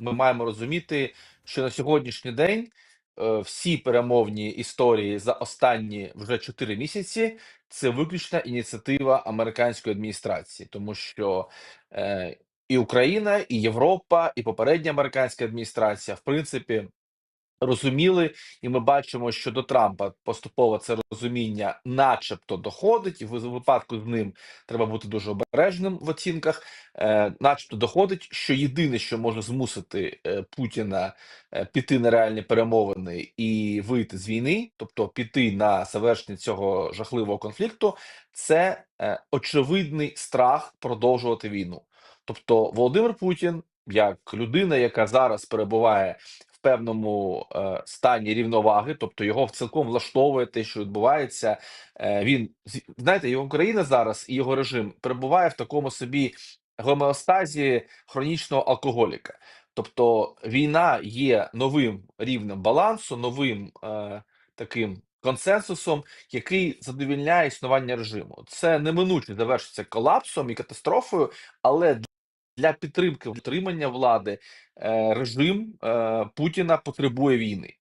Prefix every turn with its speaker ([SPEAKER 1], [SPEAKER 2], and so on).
[SPEAKER 1] ми маємо розуміти, що на сьогоднішній день е, всі перемовні історії за останні вже 4 місяці це виключна ініціатива американської адміністрації, тому що е, і Україна, і Європа, і попередня американська адміністрація, в принципі, розуміли, і ми бачимо, що до Трампа поступово це розуміння, начебто, доходить, і в випадку з ним треба бути дуже обережним в оцінках. Е, начебто доходить, що єдине, що може змусити е, Путіна е, піти на реальні перемовини і вийти з війни, тобто піти на завершення цього жахливого конфлікту, це е, очевидний страх продовжувати війну. Тобто, Володимир Путін, як людина, яка зараз перебуває певному е, стані рівноваги, тобто його цілком влаштовує те, що відбувається. Е, він знаєте, його Україна зараз і його режим перебуває в такому собі гомеостазі хронічного алкоголіка. Тобто війна є новим рівнем балансу, новим е, таким консенсусом, який задовільняє існування режиму. Це неминуче завершиться колапсом і катастрофою, але для підтримки втримання влади е, режим е, Путіна потребує війни.